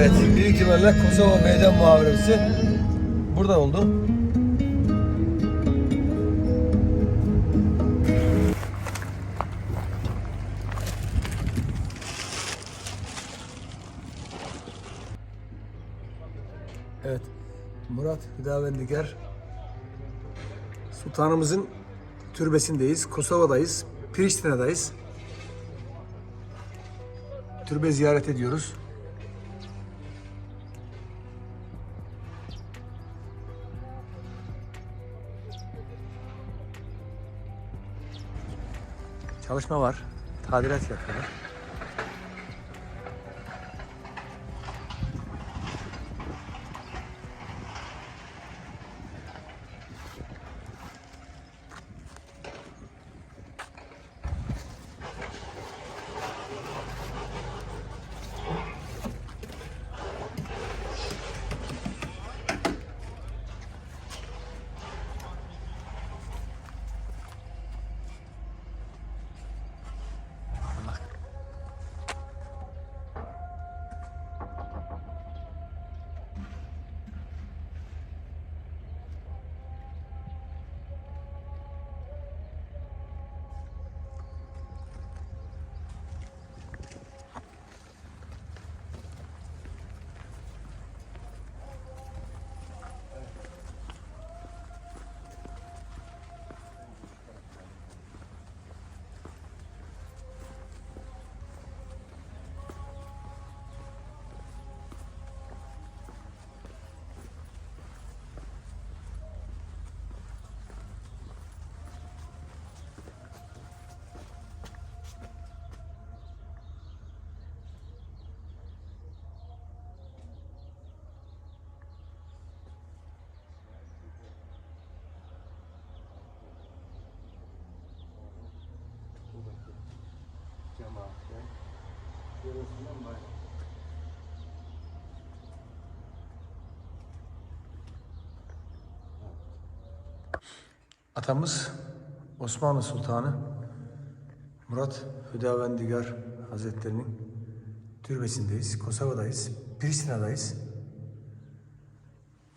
itibariyle Kosova Meydan Muharebesi burada oldu. Evet, Murat Hüdavendigar Sultanımızın türbesindeyiz. Kosova'dayız. Priştine'dayız. Türbe ziyaret ediyoruz. Çalışma var. Tadilat yapıyorlar. Atamız Osmanlı Sultanı Murat Hüdavendigar Hazretleri'nin türbesindeyiz. Kosova'dayız. Priştine'dayız.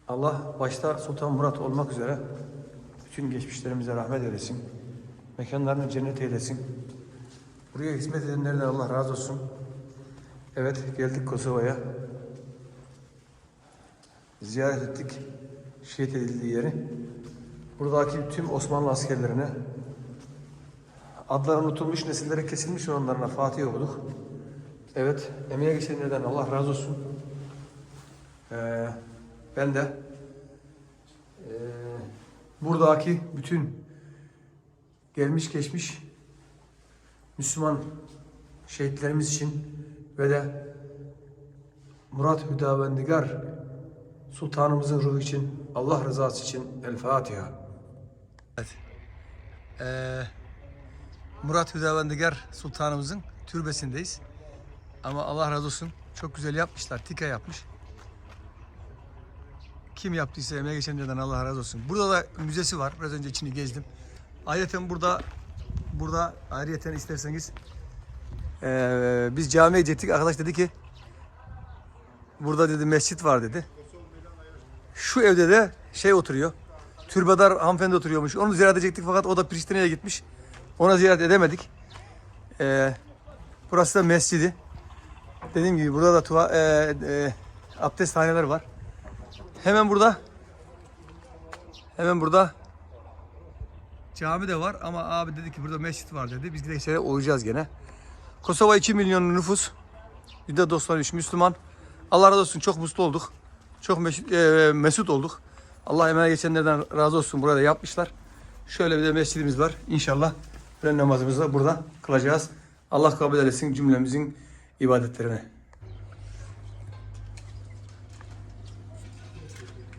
Allah başta Sultan Murat olmak üzere bütün geçmişlerimize rahmet eylesin. Mekanlarını cennet eylesin. Buraya hizmet edenlerden Allah razı olsun. Evet geldik Kosova'ya. Ziyaret ettik şehit edildiği yeri. Buradaki tüm Osmanlı askerlerine adları unutulmuş, nesillere kesilmiş olanlarına Fatih okuduk. Evet, emeğe geçenlerden Allah razı olsun. Ee, ben de ee, buradaki bütün gelmiş geçmiş Müslüman şehitlerimiz için ve de Murat Hüdavendigar Sultanımızın ruhu için, Allah rızası için El Fatiha. Evet. Ee, Murat Hüdavendigar Sultanımızın türbesindeyiz. Ama Allah razı olsun çok güzel yapmışlar. Tika yapmış. Kim yaptıysa emeğe geçenlerden Allah razı olsun. Burada da müzesi var. Biraz önce içini gezdim. Ayrıca burada burada ayrıca isterseniz ee, biz camiye gittik. Arkadaş dedi ki burada dedi mescit var dedi. Şu evde de şey oturuyor. Türbedar hanımefendi oturuyormuş. Onu ziyaret edecektik fakat o da Priştine'ye gitmiş. Ona ziyaret edemedik. Ee, burası da mescidi. Dediğim gibi burada da tuva, e, e, abdesthaneler var. Hemen burada hemen burada cami de var ama abi dedi ki burada mescit var dedi. Biz de içeri uyuyacağız gene. Kosova 2 milyon nüfus. %93 Müslüman. Allah razı olsun çok mutlu olduk. Çok e, mesut olduk. Allah emeğe geçenlerden razı olsun. Burada yapmışlar. Şöyle bir de mescidimiz var. İnşallah öğlen namazımızı da burada kılacağız. Allah kabul eylesin cümlemizin ibadetlerini.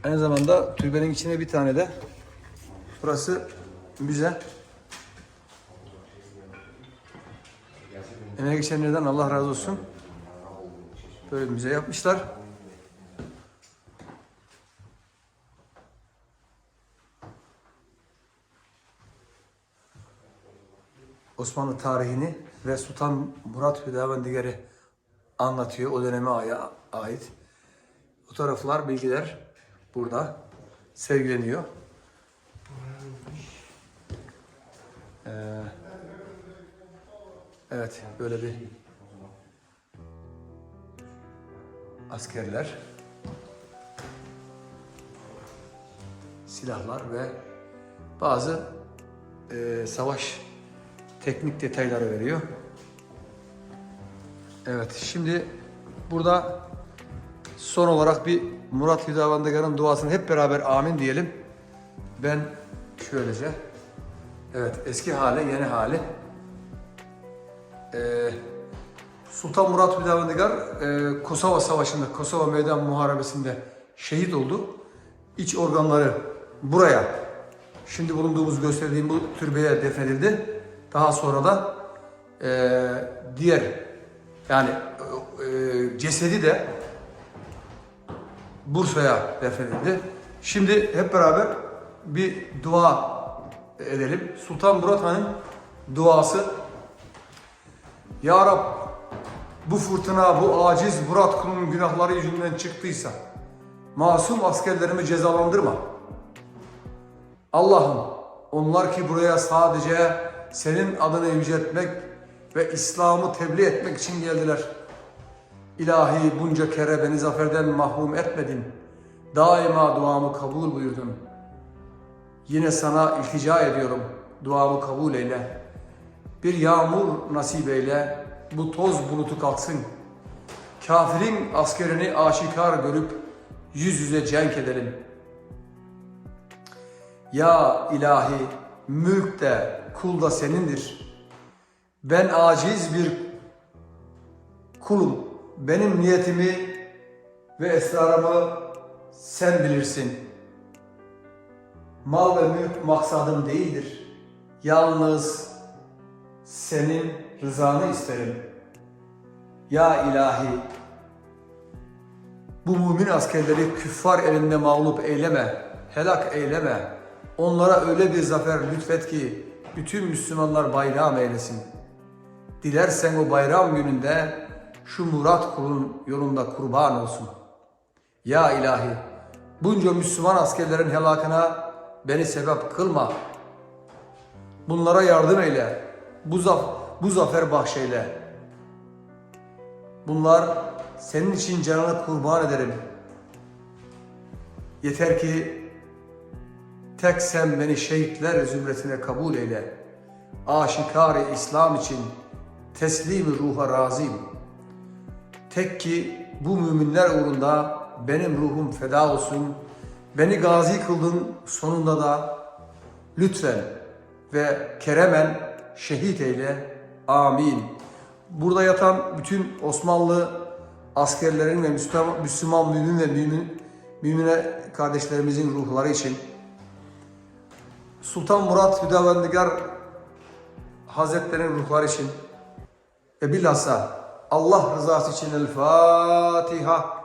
Aynı zamanda türbenin içine bir tane de burası müze. Emeğe geçenlerden Allah razı olsun. Böyle bir müze yapmışlar. Osmanlı tarihini ve Sultan Murat Hüdavendigar'ı anlatıyor. O döneme ait. Fotoğraflar, bilgiler burada sergileniyor. Ee, evet, böyle bir askerler, silahlar ve bazı e, savaş teknik detayları veriyor. Evet, şimdi burada son olarak bir Murat Hüdavendigar'ın duasını hep beraber amin diyelim. Ben şöylece, evet eski hale, yeni hali. Ee, Sultan Murat Hüdavendigar e, Kosova Savaşı'nda, Kosova Meydan Muharebesi'nde şehit oldu. İç organları buraya, şimdi bulunduğumuz gösterdiğim bu türbeye defnedildi. Daha sonra da e, diğer yani e, cesedi de Bursa'ya defnedildi. Şimdi hep beraber bir dua edelim. Sultan Murat Han'ın duası Ya Rab bu fırtına, bu aciz Murat kulunun günahları yüzünden çıktıysa masum askerlerimi cezalandırma. Allah'ım onlar ki buraya sadece senin adını yüceltmek ve İslam'ı tebliğ etmek için geldiler. İlahi bunca kere beni zaferden mahrum etmedin. Daima duamı kabul buyurdun. Yine sana iltica ediyorum. Duamı kabul eyle. Bir yağmur nasip eyle. Bu toz bulutu kalksın. Kafirin askerini aşikar görüp yüz yüze cenk edelim. Ya ilahi mülk de kul da senindir. Ben aciz bir kulum. Benim niyetimi ve esrarımı sen bilirsin. Mal ve mülk maksadım değildir. Yalnız senin rızanı isterim. Ya ilahi bu mümin askerleri küffar elinde mağlup eyleme, helak eyleme. Onlara öyle bir zafer lütfet ki bütün Müslümanlar bayram eylesin. Dilersen o bayram gününde şu Murat kulun yolunda kurban olsun. Ya ilahi bunca Müslüman askerlerin helakına beni sebep kılma. Bunlara yardım eyle. Bu, zaf bu zafer bahşeyle. Bunlar senin için canını kurban ederim. Yeter ki tek sen beni şehitler zümresine kabul eyle. Aşikar-ı İslam için teslim ruha razıyım. Tek ki bu müminler uğrunda benim ruhum feda olsun. Beni gazi kıldın sonunda da lütfen ve keremen şehit eyle. Amin. Burada yatan bütün Osmanlı askerlerin ve Müslüman, Müslüman mümin ve mümin, mümine kardeşlerimizin ruhları için Sultan Murat Hüdavendigar Hazretlerinin ruhları için ve bilhassa Allah rızası için El Fatiha.